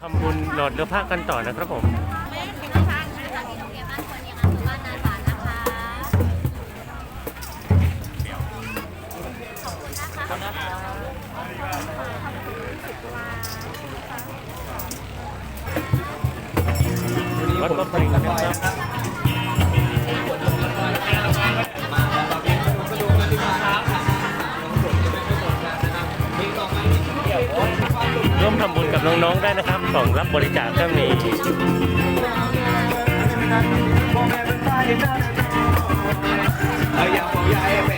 ทำบุญหลอดเรือพระกันต่อนะครับผมวัดพระปริงนะครับ กับน้องๆได้นะครับของรับบริจาคก็มีบรรย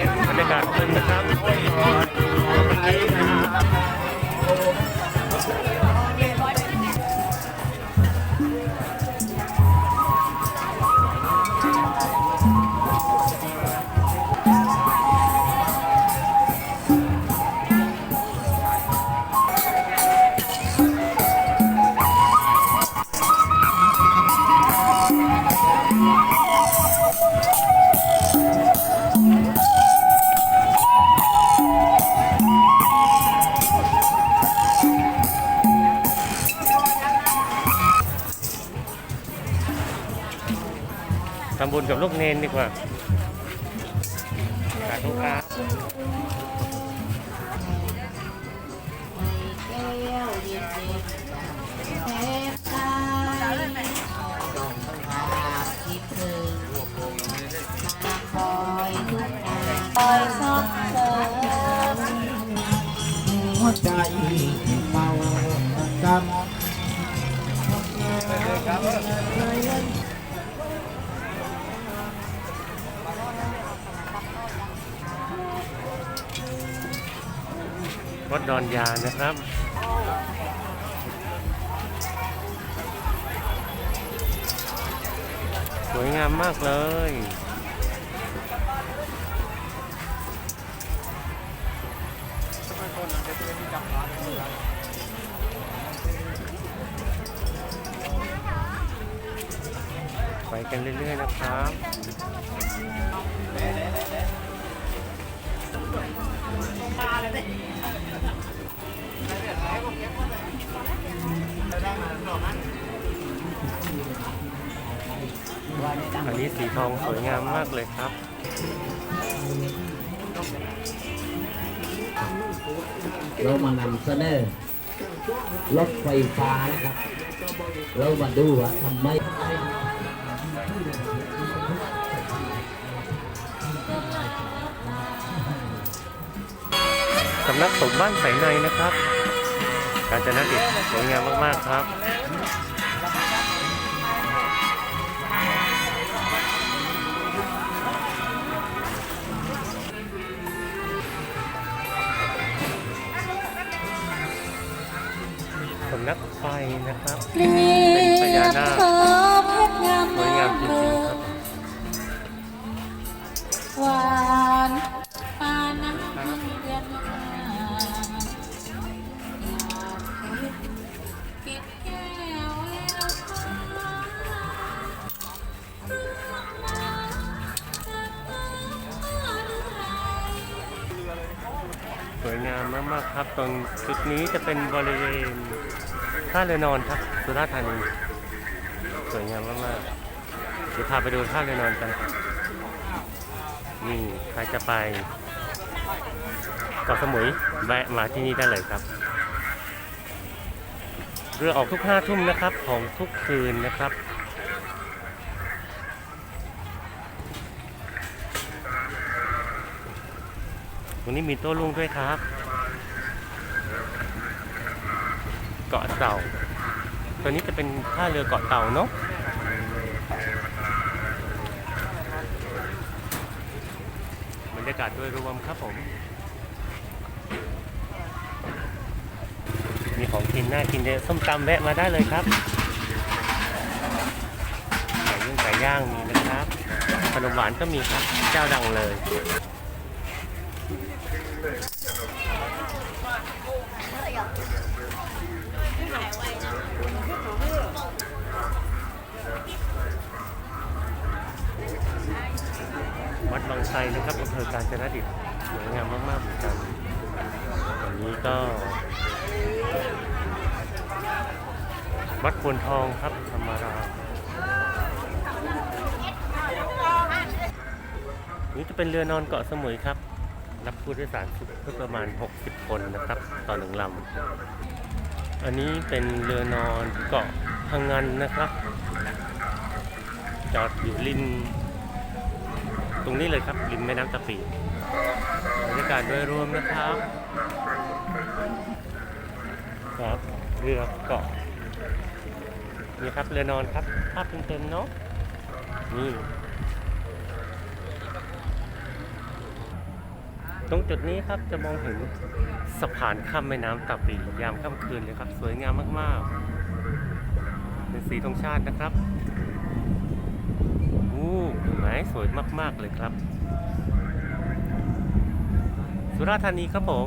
ทำบุญกับลูกเนนดีกว่าสาธุครับแก้วเย็นๆแพ้ตายต้องหาคิดถึงคอยทุกงาคอยซอกเสริมหัวใจเมากำ วัดดอนยานนะครับสวยงามมากเลย ไปกันเรื่อยๆนะครับ อันนี้สีทองสวยงามมากเลยครับ เรามานำเสนอรถไฟฟ้านะครับ เรามาดูว่าทำไมสำนักสงฆ์บ้านไสในนะครับ การจนดิตสวยงามมาก ๆ ครับำนักไฟนะครับ เป็นพญานาคสวยงามจริงๆครับหวานปานน้ำพึ่งเดือนหาสวยงามมากๆครับ ตรงจุดนี้จะเป็นบริเวณ ท่าเรือนอนครับ สุราษฎร์ธานีสวยงามมากๆเดี๋ยวพาไปดูท่าเรือนอนกัน นี่ใครจะไปเกาะสมุยแวะมาที่นี่ได้เลยครับ เรือออกทุกห้าทุ่มนะครับของทุกคืนนะครับวันนี้มีโต้ลุงด้วยครับ เกาะเต่า ตัวนี้จะเป็นท่าเรือเกาะเต่าเนาะบรรยากาศโดยรวมครับผม มีของกินน่ากินเยอะส้มตำแวะมาได้เลยครับไก่ย่างไก่ย่างมีนะครับขนมหวานก็มีครับเจ้าดังเลย วัดบางไทรนะครับอำเภอกาญจนดิตสวยงามมากๆเหมือนกันวันนี้ก็ วัดพวนทองครับธรรมารานี่จะเป็นเรือนอนเกาะสมุยครับ รับผู้โดยสารเพื่อประมาณ 60 คนนะครับ ต่อหนึ่งลำ อันนี้เป็นเรือนอนเกาะพังงันนะครับ จอดอยู่ริม ตรงนี้เลยครับริมแม่น้ำตะปีบรรยากาศโดยรวมนะครับครับเรือเกาะนี่ครับเรือนอนครับภาพเต็มๆเนาะนี่ตรงจุดนี้ครับจะมองเห็นสะพานข้ามแม่น้ำตาปียามค่ำคืนเลยครับ สวยงามมากๆ เป็นสีธงชาตินะครับ ไม้สวยมาก ๆ เลยครับ สุราษฎร์ธานีครับผม